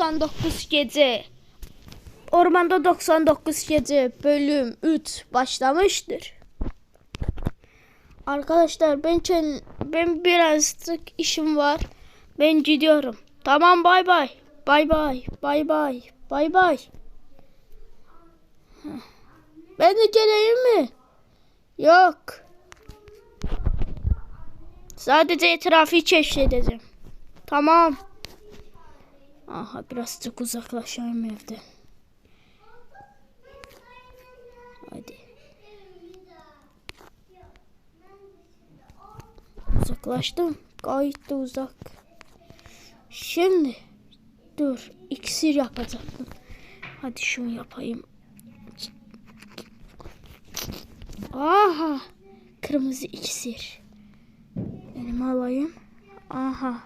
99 gece. Ormanda 99 gece bölüm 3 başlamıştır. Arkadaşlar ben ben birazcık işim var. Ben gidiyorum. Tamam bay bay. Bay bay. Bay bay. Bay bay. Ben de geleyim mi? Yok. Sadece etrafı keşfedeceğim. Tamam. Aha birazcık uzaklaşayım evde. Hadi. Uzaklaştım. Gayet de uzak. Şimdi dur iksir yapacaktım. Hadi şunu yapayım. Aha. Kırmızı iksir. Elime alayım. Aha.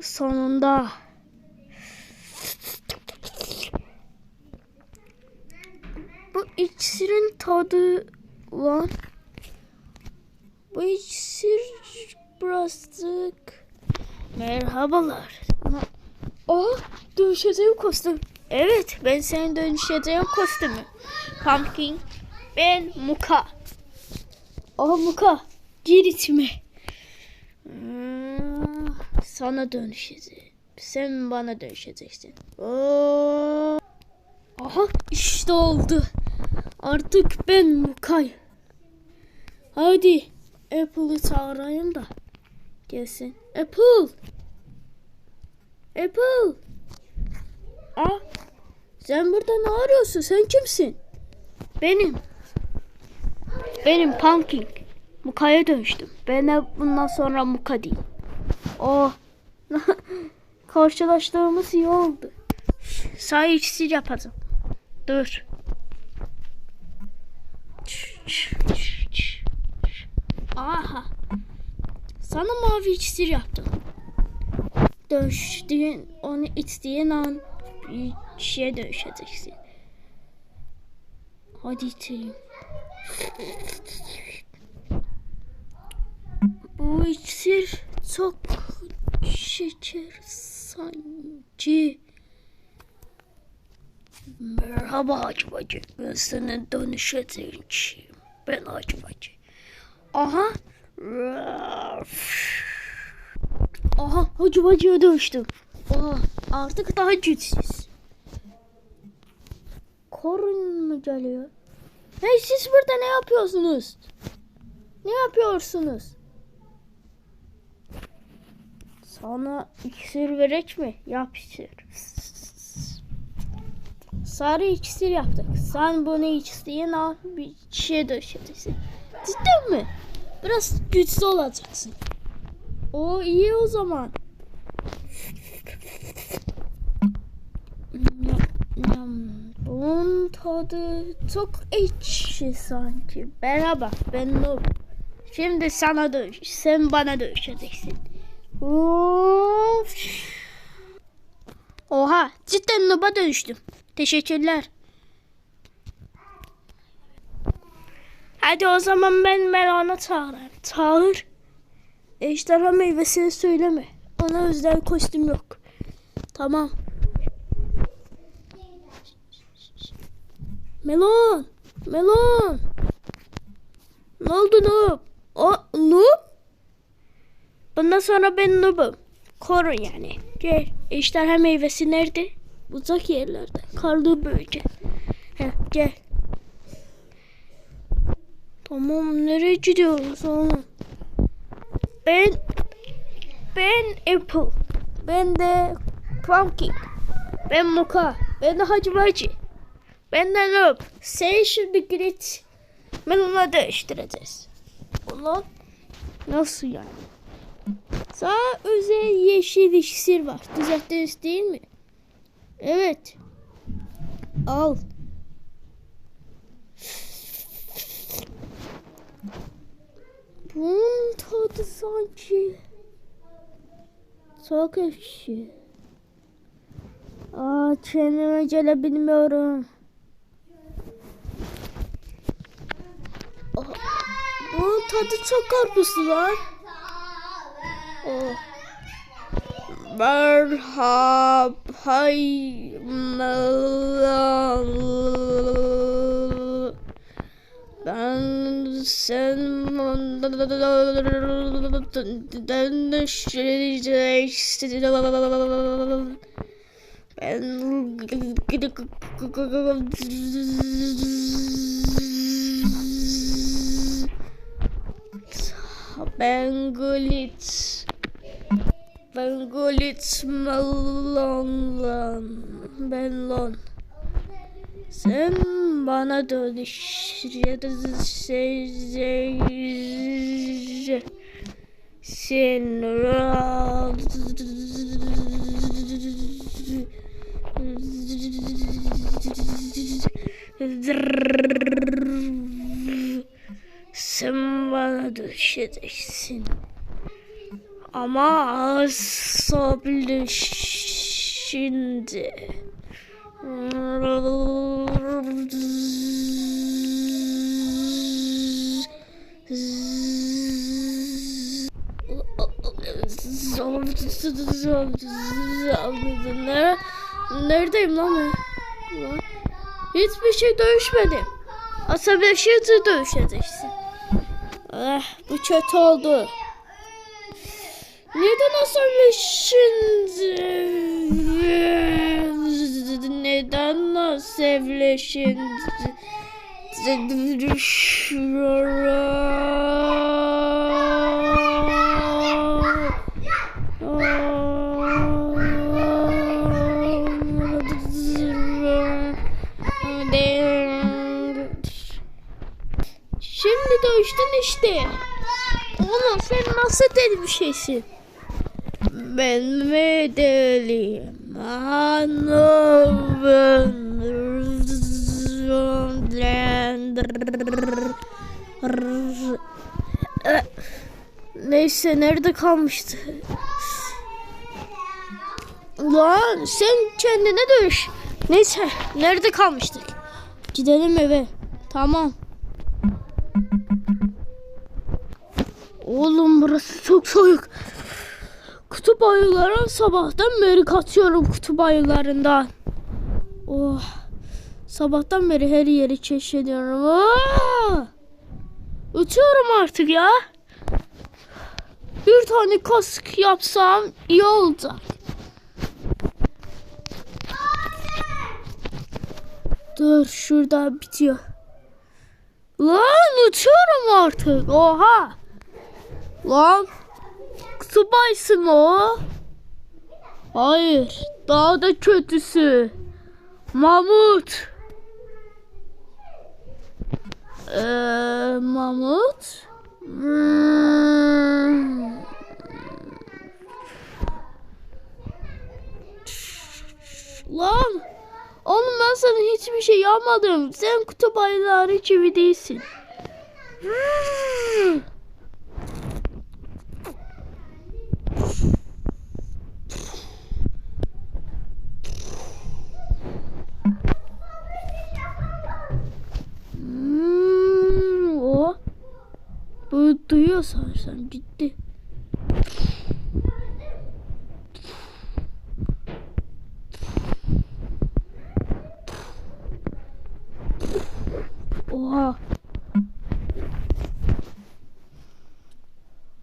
Sonunda. Bu iksirin tadı lan. Bu iksir birazcık. Merhabalar. Oh dönüşeceğim kostüm. Evet ben senin dönüşeceğim kostümü. Pumpkin. Ben Muka. Oh Muka. Gir içime. Hmm, Sana dönüşeceğim. Sen bana dönüşeceksin. Oo. Aha işte oldu. Artık ben Mukay. Hadi Apple'ı çağırayım da gelsin. Apple. Apple. Aa, sen burada ne arıyorsun? Sen kimsin? Benim. Benim Pumpkin. Muka'ya dönüştüm. Ben bundan sonra Muka değil. Oh. Karşılaştığımız iyi oldu. Sağ iksir yapacağım. Dur. Aha. Sana mavi iksir yaptım. Dönüştüğün, onu içtiğin an bir şeye dönüşeceksin. Hadi içeyim. Bu iksir çok şeker sanki. Merhaba Hacı Bacı. Ben senin dönüşeceğin kişiyim. Ben Hacı Bacı. Aha. Aha Hacı Bacı'ya dönüştüm. Oha, artık daha güçsüz. Korun mu geliyor? Hey siz burada ne yapıyorsunuz? Ne yapıyorsunuz? Sana iksir verek mi? Yap iksir. Sarı iksir yaptık. Sen bunu içtiğin an bir şeye dönüşeceksin. Cidden mi? Biraz güçlü olacaksın. O iyi o zaman. Bunun tadı çok ekşi sanki. Merhaba ben Noob. Şimdi sana dönüş. Sen bana dönüşeceksin. Of. Oha cidden Noob'a dönüştüm. Teşekkürler. Hadi o zaman ben Melon'a çağırayım. Çağır. Ejderha meyvesini söyleme. Ona özel kostüm yok. Tamam. Melon. Melon. Ne oldu Noob? O Noob? Bundan sonra ben Noob'um. Korun yani. Gel. Ejderha meyvesi nerede? Uzak yerlerde. Karlı bölge. Heh, gel. Tamam nereye gidiyoruz oğlum? Ben ben Apple. Ben de Pumpkin. Ben Moka. Ben de Hacı Bacı. Ben de Noob. Sen şimdi git. Ben ona değiştireceğiz. Ulan nasıl yani? Sağ özel yeşil iksir var. Düzelttiniz değil mi? Evet. Al. Bunun tadı sanki çok ekşi. Aa kendime gelebilmiyorum. Aa, Bunun tadı çok karpuzlu lan. Oh. Merhaba hay ben senden düşeceğim ben ben gulit ben Bengolit melon melon. Sen bana dönüş ya da seyirci sen sen bana dönüş edeceksin. Ama az sabır şimdi. Nere- Neredeyim lan ben? Hiçbir şey dövüşmedim. Asabeşiyeti dövüşeceksin. Ah, bu kötü oldu. Neden asableşindi? Neden asableşindi? Şimdi dövüştün işte. Oğlum sen nasıl deli bir şeysin? Ben mi deliyim? Anladım. Neyse nerede kalmıştı? Ulan sen kendine dövüş. Neyse nerede kalmıştık? Gidelim eve. Tamam. Oğlum burası çok soğuk. Kutup ayıları sabahtan beri kaçıyorum kutup ayılarından. Oh. Sabahtan beri her yeri keşfediyorum. Oh. Uçuyorum artık ya. Bir tane kask yapsam iyi olacak. Dur şurada bitiyor. Lan uçuyorum artık. Oha. Lan Subaysın o. Hayır. Daha da kötüsü. Mamut. Ee, Mamut. Hmm. Lan. Oğlum ben sana hiçbir şey yapmadım. Sen kutup ayıları gibi değilsin. Hmm, o. Bu duyuyor sanırsam gitti. Oha.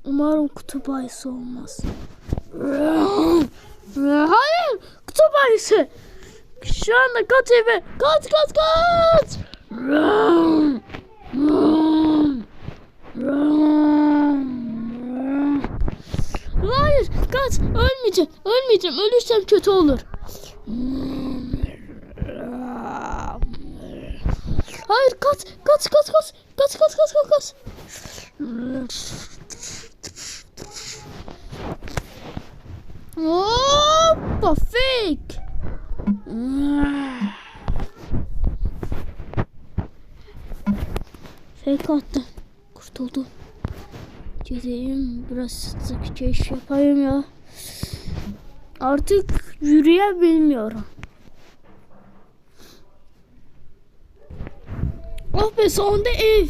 Umarım kutup ayısı olmaz. Hayır! Kutup ayısı! Şu anda kaç eve! Kaç kaç kaç! Kaç ölmeyeceğim ölmeyeceğim ölürsem kötü olur. Hayır kaç kaç kaç kaç kaç kaç kaç kaç kaç. Hoppa fake. Fake attım. Kurtuldum. Gideyim biraz keşif yapayım ya. Artık yürüyebilmiyorum. Oh be sonunda ev.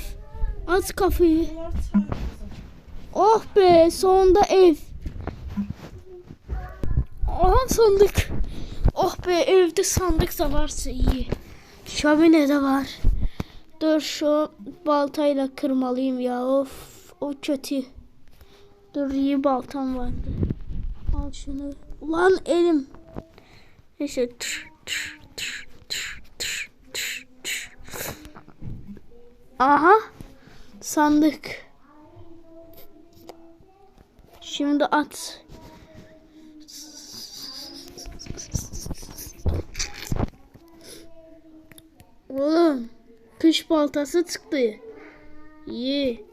Aç kafayı. Oh be sonunda ev. Aha sandık. Oh be evde sandık da varsa iyi. Şömine de var. Dur şu baltayla kırmalıyım ya. Of o kötü. Dur iyi baltam vardı. Al şunu. Ulan elim. Neyse. Tır, tır, tır, tır, tır, tır, tır. Aha. Sandık. Şimdi at. Oğlum. Kış baltası çıktı. İyi.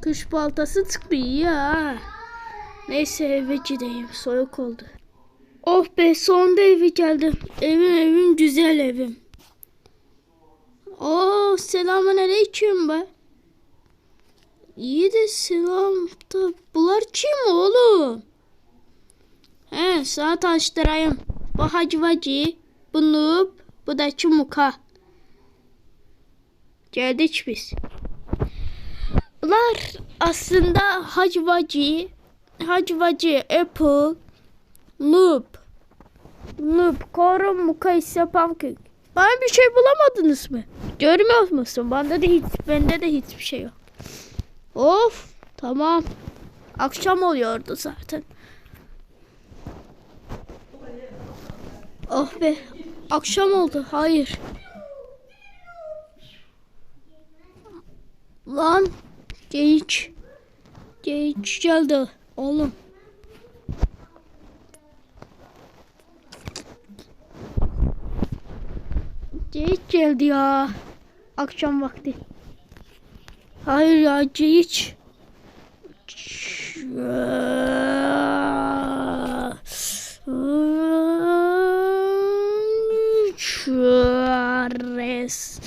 Kış baltası çıktı iyi ha. Neyse eve gideyim. Soğuk oldu. Oh be sonunda eve geldim. Evim evim güzel evim. Oo selamun aleyküm be. İyi de selam da bunlar kim oğlum? He sana tanıştırayım. Bu Hacı Vacı, bu Noob, bu da Çumuka. Geldik biz. Bunlar aslında Hacı Vacı, Hacı Vacı, Apple, Noob, Noob, Korum, Muka ise Pumpkin. Bana bir şey bulamadınız mı? Görmüyor musun? Bende de hiç, bende de hiçbir şey yok. Of, tamam. Akşam oluyordu zaten. Oh be. Akşam oldu. Hayır. Lan. Genç. Genç geldi oğlum. Genç geldi ya. Akşam vakti. Hayır ya genç. Çöres. Çöres.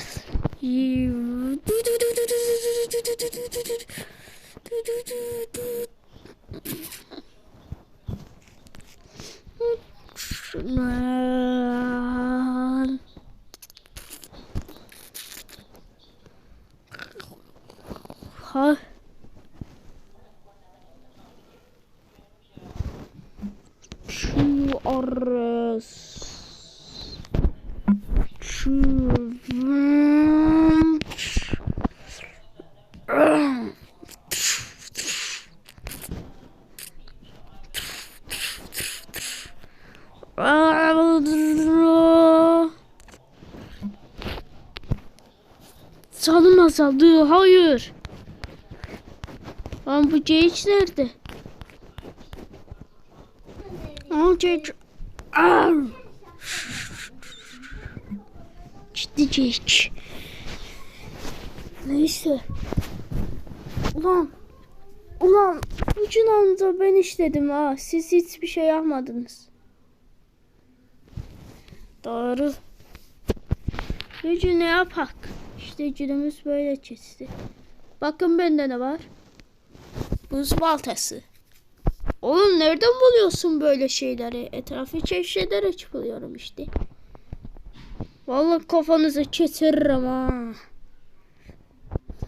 Lan. Ha. Şu arası. Şu. Canım azaldı. Hayır. Lan bu Cage nerede? Cage. Aa. Ciddi Cage. Neyse. Ulan. Ulan. Ucundan ben işledim ha. Siz hiçbir şey yapmadınız. Doğru. Gücü ne yapak? İşte günümüz böyle geçti. Bakın bende ne var? Buz baltası. Oğlum nereden buluyorsun böyle şeyleri? Etrafı keşfederek buluyorum işte. Vallahi kafanızı kesiririm ha.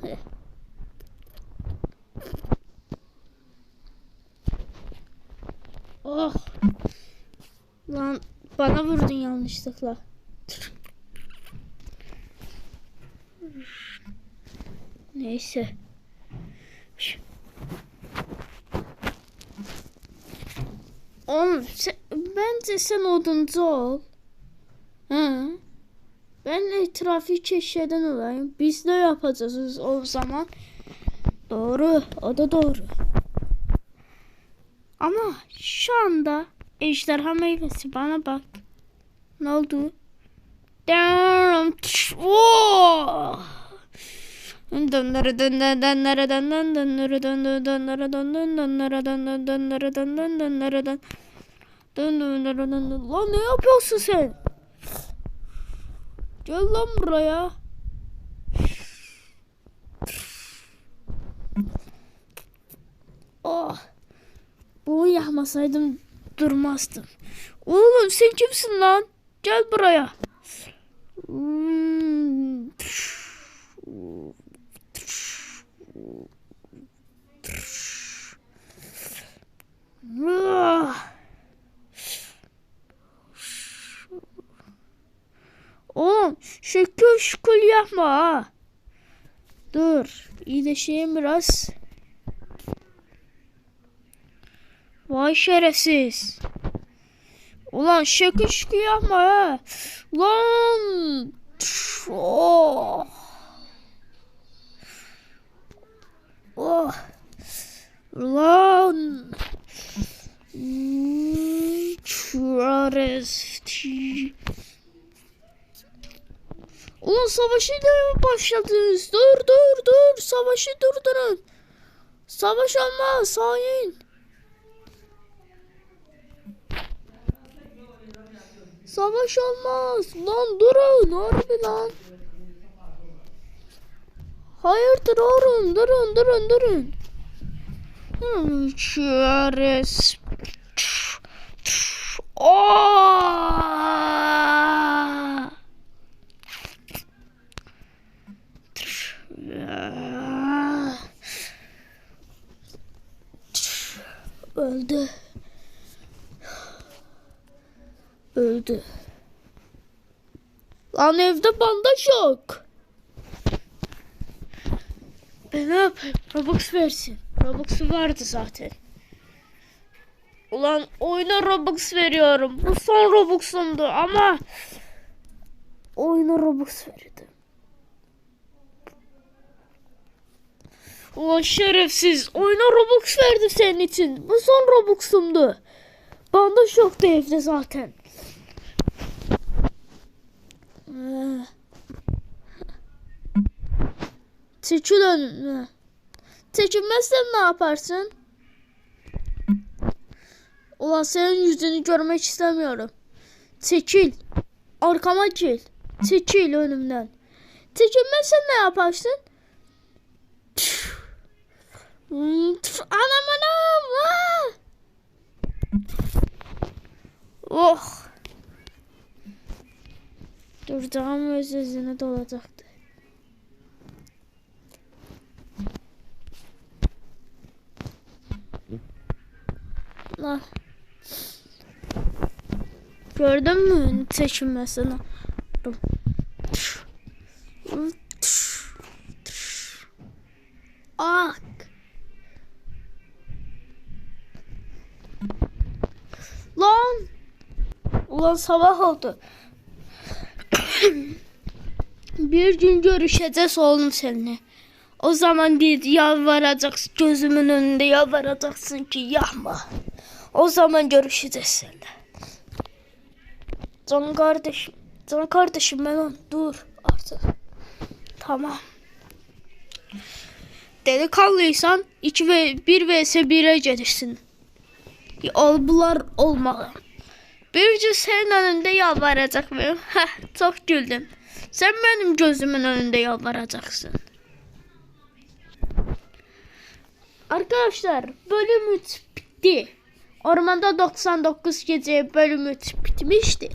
Oh. Lan bana vurdun yanlışlıkla. Neyse. Oğlum sen, bence sen oduncu ol. Hı. Ben etrafı keşfeden olayım. Biz ne yapacağız o zaman? Doğru. O da doğru. Ama şu anda Ejderha meyvesi bana bak. Ne oldu? Damn. Oh. Lan ne yapıyorsun sen? Gel lan buraya. Oh. Bunu yakmasaydım durmazdım. Oğlum sen kimsin lan? Gel buraya. Oğlum şükür şükür yapma ha. Dur iyileşeyim biraz. Vay şerefsiz. Ulan şaka şıkı yapma ha. Lan. Oh. Oh. Lan. Çaresiz. Ulan savaşı da başladınız. Dur dur dur. Savaşı durdurun. Savaş olmaz. Hain. Savaş olmaz. Lan durun. Harbi lan. Hayırdır oğlum. Durun durun durun. Oh! Öldü. Öldü. Lan evde bandaj yok. Ben ne yapayım? Robux versin. Robux'u vardı zaten. Ulan oyuna Robux veriyorum. Bu son Robux'umdu ama oyuna Robux verdim. Ulan şerefsiz. Oyuna Robux verdi senin için. Bu son Robux'umdu. Bandaj yoktu evde zaten. Seçil önüne. Seçilmezsen ne yaparsın? Ulan senin yüzünü görmek istemiyorum. Çekil. Arkama çekil. Çekil önümden. Çekilmezsen ne yaparsın? Hmm, tüh. Anam anam. Ah! Oh. Dur daha mı öz özüne dolacaktı. Lan. Gördün mü seçilmesini? Ak. Lan. Ulan sabah oldu. Bir gün görüşeceğiz oğlum seninle. O zaman bir yalvaracaksın gözümün önünde yalvaracaksın ki yapma. O zaman görüşeceğiz seninle. Can kardeşim. Can kardeşim ben on dur artık. Tamam. Delikanlıysan 2 ve 1 vs 1'e gelirsin. Albular olmalı. Birce senin önünde yalvaracak mıyım? Heh, çok güldüm. Sen benim gözümün önünde yalvaracaksın. Arkadaşlar bölüm 3 bitti. Ormanda 99 gece bölüm 3 bitmiştir.